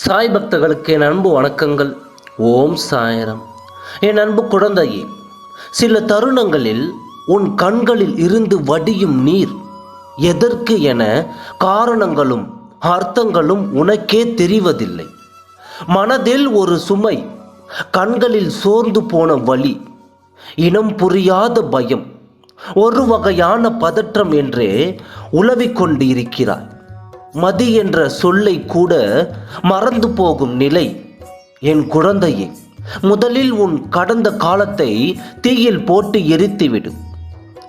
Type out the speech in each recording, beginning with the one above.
சாய் பக்தர்களுக்கு என் அன்பு வணக்கங்கள். ஓம் சாயரம். என் அன்பு குழந்தையே சில தருணங்களில் உன் கண்களில் இருந்து வடியும் நீர் எதற்கு என காரணங்களும் அர்த்தங்களும் உனக்கே தெரிவதில்லை. மனதில் ஒரு சுமை கண்களில் சோர்ந்து போன வழி இனம் புரியாத பயம் ஒரு வகையான பதற்றம் என்றே உளவிக்கொண்டு இருக்கிறாய் மதி என்ற சொல்லை கூட மறந்து போகும் நிலை. என் குழந்தையே முதலில் உன் கடந்த காலத்தை தீயில் போட்டு எரித்துவிடும்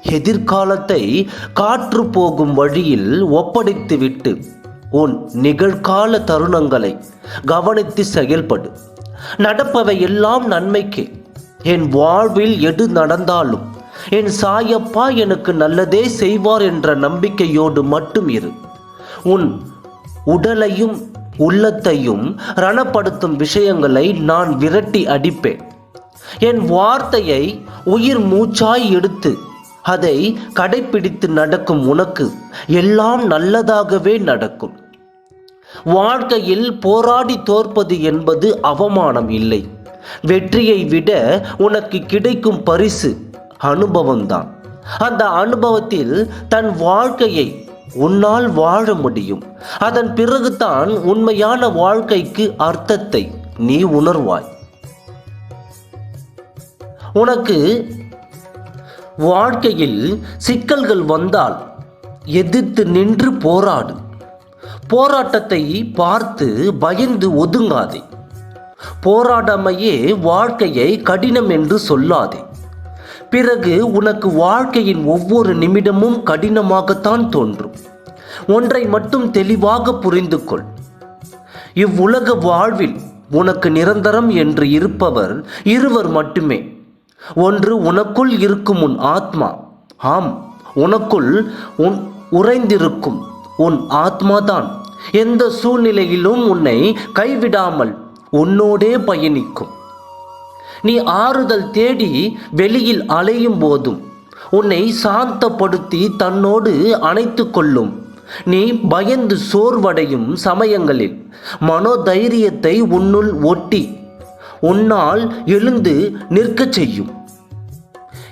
எதிர்காலத்தை காற்று போகும் வழியில் ஒப்படைத்துவிட்டு உன் நிகழ்கால தருணங்களை கவனித்து செயல்படு. நடப்பவை எல்லாம் நன்மைக்கு. என் வாழ்வில் எது நடந்தாலும் என் சாயப்பா எனக்கு நல்லதே செய்வார் என்ற நம்பிக்கையோடு மட்டும் இரு. உன் உடலையும் உள்ளத்தையும் ரணப்படுத்தும் விஷயங்களை நான் விரட்டி அடிப்பேன். என் வார்த்தையை உயிர் மூச்சாய் எடுத்து அதை கடைப்பிடித்து நடக்கும் உனக்கு எல்லாம் நல்லதாகவே நடக்கும். வாழ்க்கையில் போராடி தோற்பது என்பது அவமானம் இல்லை. வெற்றியை விட உனக்கு கிடைக்கும் பரிசு அனுபவம்தான். அந்த அனுபவத்தில் தன் வாழ்க்கையை உன்னால் வாழ முடியும். அதன் பிறகுதான் உண்மையான வாழ்க்கைக்கு அர்த்தத்தை நீ உணர்வாய். உனக்கு வாழ்க்கையில் சிக்கல்கள் வந்தால் எதிர்த்து நின்று போராடு. போராட்டத்தை பார்த்து பயந்து ஒதுங்காதே. போராடாமையே வாழ்க்கையை கடினம் என்று சொல்லாதே. பிறகு உனக்கு வாழ்க்கையின் ஒவ்வொரு நிமிடமும் கடினமாகத்தான் தோன்றும். ஒன்றை மட்டும் தெளிவாக புரிந்து கொள் இவ்வுலக வாழ்வில் உனக்கு நிரந்தரம் என்று இருப்பவர் இருவர் மட்டுமே. ஒன்று உனக்குள் இருக்கும் உன் ஆத்மா. ஆம் உனக்குள் உன் உறைந்திருக்கும் உன் ஆத்மாதான். எந்த சூழ்நிலையிலும் உன்னை கைவிடாமல் உன்னோடே பயணிக்கும். நீ ஆறுதல் தேடி வெளியில் அலையும் போதும். உன்னை சாந்தப்படுத்தி தன்னோடு அணைத்து கொள்ளும். நீ பயந்து சோர்வடையும் சமயங்களில் மனோதைரியத்தை உன்னுள் ஒட்டி உன்னால் எழுந்து நிற்கச் செய்யும்.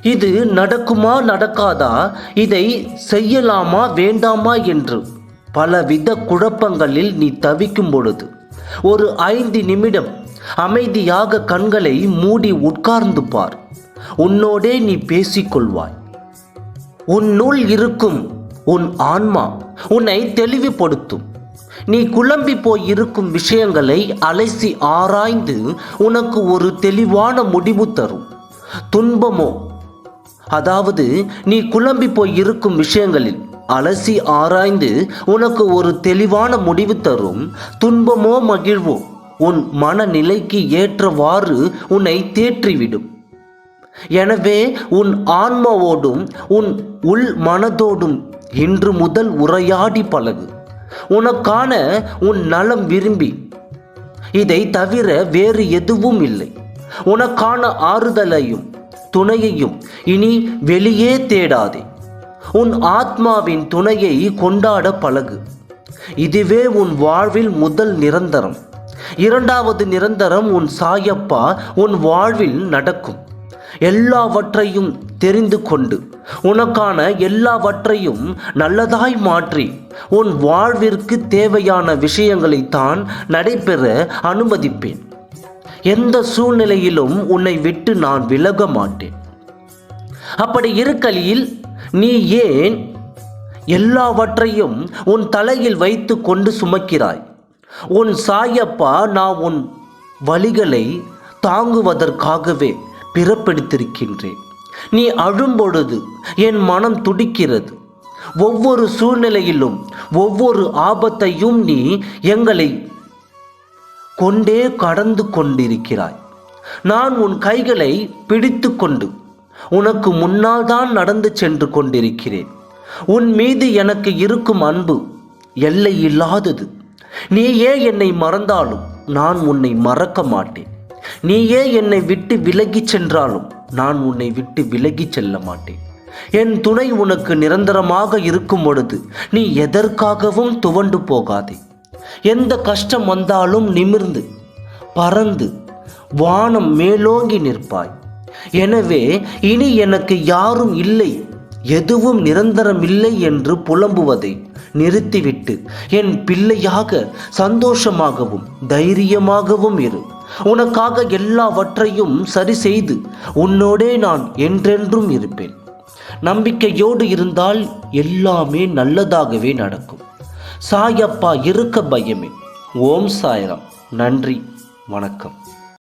இது நடக்குமா நடக்காதா? இதை செய்யலாமா வேண்டாமா என்று பலவித குழப்பங்களில் நீ தவிக்கும் பொழுது. ஒரு ஐந்து நிமிடம் அமைதியாக கண்களை மூடி உட்கார்ந்து பார். உன்னோடே நீ பேசிக்கொள்வாய். உன்னுள் இருக்கும் உன் ஆன்மா உன்னை தெளிவுபடுத்தும். நீ குழம்பி போய் இருக்கும் விஷயங்களை அலசி ஆராய்ந்து உனக்கு ஒரு தெளிவான முடிவு தரும். துன்பமோ? அதாவது நீ குழம்பி போய் இருக்கும் விஷயங்களில் அலசி ஆராய்ந்து உனக்கு ஒரு தெளிவான முடிவு தரும். துன்பமோ மகிழ்வோ? உன் மனநிலைக்கு ஏற்றவாறு உன்னை தேற்றிவிடும். எனவே உன் ஆன்மாவோடும் உன் உள் மனதோடும் இன்று முதல் உரையாடி பழகு. உனக்கான உன் நலம் விரும்பி. இதை தவிர வேறு எதுவும் இல்லை. உனக்கான ஆறுதலையும் துணையையும் இனி வெளியே தேடாதே. உன் ஆத்மாவின் துணையை கொண்டாட பழகு. இதுவே உன் வாழ்வில் முதல் நிரந்தரம். இரண்டாவது நிரந்தரம் உன் சாயப்பா உன் வாழ்வில் நடக்கும். எல்லாவற்றையும் தெரிந்து கொண்டு உனக்கான எல்லாவற்றையும் நல்லதாய் மாற்றி உன் வாழ்விற்கு தேவையான விஷயங்களை தான் நடைபெற அனுமதிப்பேன். எந்த சூழ்நிலையிலும் உன்னை விட்டு நான் விலக மாட்டேன். அப்படி இருக்கையில் நீ ஏன் எல்லாவற்றையும் உன் தலையில் வைத்து கொண்டு சுமக்கிறாய்? உன் சாயப்பா நான் உன் வழிகளை தாங்குவதற்காகவே பிறப்பெடுத்திருக்கின்றேன். நீ அழும்பொழுது என் மனம் துடிக்கிறது. ஒவ்வொரு சூழ்நிலையிலும் ஒவ்வொரு ஆபத்தையும் நீ எங்களை கொண்டே கடந்து கொண்டிருக்கிறாய். நான் உன் கைகளை பிடித்து கொண்டு உனக்கு முன்னால் தான் நடந்து சென்று கொண்டிருக்கிறேன். உன் மீது எனக்கு இருக்கும் அன்பு எல்லை இல்லாதது நீயே என்னை மறந்தாலும் நான் உன்னை மறக்க மாட்டேன். நீயே என்னை விட்டு விலகிச் சென்றாலும் நான் உன்னை விட்டு விலகிச் செல்ல மாட்டேன். என் துணை உனக்கு நிரந்தரமாக இருக்கும் பொழுது நீ எதற்காகவும் துவண்டு போகாதே. எந்த கஷ்டம் வந்தாலும் நிமிர்ந்து பறந்து வானம் மேலோங்கி நிற்பாய். எனவே இனி எனக்கு யாரும் இல்லை. எதுவும் நிரந்தரம் இல்லை என்று புலம்புவதை நிறுத்திவிட்டு என் பிள்ளையாக சந்தோஷமாகவும் தைரியமாகவும் இரு. உனக்காக எல்லாவற்றையும் சரி செய்து உன்னோடே நான் என்றென்றும் இருப்பேன். நம்பிக்கையோடு இருந்தால் எல்லாமே நல்லதாகவே நடக்கும். சாயப்பா இருக்க பயமே. ஓம் சாயராம். நன்றி. வணக்கம்.